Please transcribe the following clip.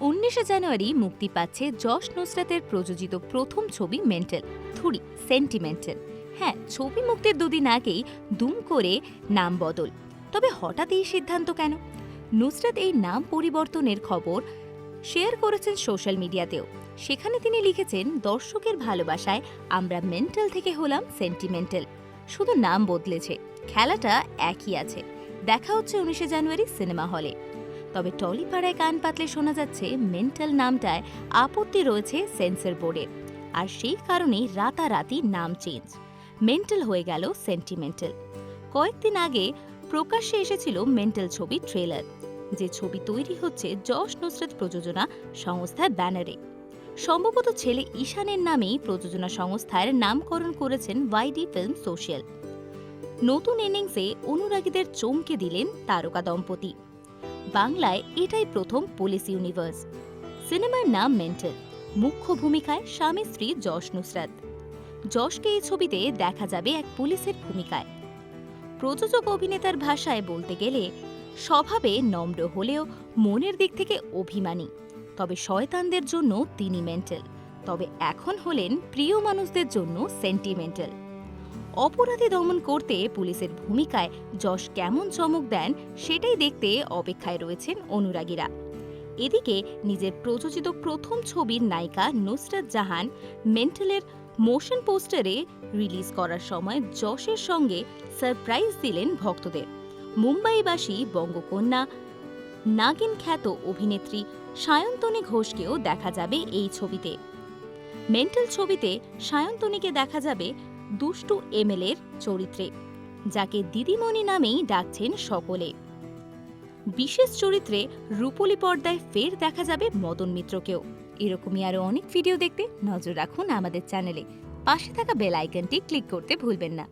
উনিশে জানুয়ারি মুক্তি পাচ্ছে যশ নুসরাতের প্রযোজিত প্রথম ছবি মেন্টাল থুড়ি সেন্টিমেন্টাল। হ্যাঁ ছবি মুক্তির দুদিন আগেই দুম করে নাম বদল। তবে হঠাৎ এই সিদ্ধান্ত কেন? নুসরাত এই নাম পরিবর্তনের খবর শেয়ার করেছেন সোশ্যাল মিডিয়াতেও। সেখানে তিনি লিখেছেন, দর্শকের ভালোবাসায় আমরা মেন্টাল থেকে হলাম সেন্টিমেন্টাল। শুধু নাম বদলেছে, খেলাটা একই আছে। দেখা হচ্ছে উনিশে জানুয়ারি সিনেমা হলে। তবে টলিপাড়ায় কান পাতলে শোনা যাচ্ছে মেন্টাল নামটায় আপত্তি রয়েছে সেন্সর বোর্ডের আর সেই কারণেই রাতারাতি নাম চেঞ্জ। মেন্টাল হয়ে গেল সেন্টিমেন্টাল। কয়েকদিন আগে প্রকাশ্যে এসেছিল মেন্টাল ছবি ট্রেলার। যে ছবি তৈরি হচ্ছে যশ নুসরত প্রযোজনা সংস্থার ব্যানারে। সম্ভবত ছেলে ঈশানের নামেই প্রযোজনা সংস্থার নামকরণ করেছেন ওয়াইডি ফিল্ম সোশ্যাল। নতুন ইনিংসে অনুরাগীদের চমকে দিলেন তারকা দম্পতি। বাংলায় এটাই প্রথম পুলিশ ইউনিভার্স। সিনেমার নাম মেন্টাল। মুখ্য ভূমিকায় স্বামী স্ত্রী যশ নুসরাত। যশকে এই ছবিতে দেখা যাবে এক পুলিশের ভূমিকায়। প্রযোজক অভিনেতার ভাষায় বলতে গেলে, স্বভাবে নম্র হলেও মনের দিক থেকে অভিমানী। তবে শয়তানদের জন্য তিনি মেন্টাল। তবে এখন হলেন প্রিয় মানুষদের জন্য সেন্টিমেন্টাল। অপরাধী দমন করতে পুলিশের ভূমিকায় যশ কেমন চমক দেন সেটাই দেখতে অপেক্ষায় রয়েছেন অনুরাগীরা। এদিকে নিজের প্রযোজিত প্রথম ছবির নায়িকা নুসরাত জাহান মেন্টালের মোশন পোস্টারে রিলিজ করার সময় যশের সঙ্গে সারপ্রাইজ দিলেন ভক্তদের। মুম্বাইবাসী বঙ্গকন্যা, নাগিন খ্যাত অভিনেত্রী সায়ন্তনী ঘোষকেও দেখা যাবে এই ছবিতে। মেন্টাল ছবিতে সায়ন্তনীকে দেখা যাবে দুষ্টু এমএলএর চরিত্রে, যাকে দিদিমণি নামেই ডাকছেন সকলে। বিশেষ চরিত্রে রূপলি পর্দায় ফের দেখা যাবে মদন মিত্রকেও। এরকমই আরও অনেক ভিডিও দেখতে নজর রাখুন আমাদের চ্যানেলে। পাশে থাকা বেল আইকনটি ক্লিক করতে ভুলবেন না।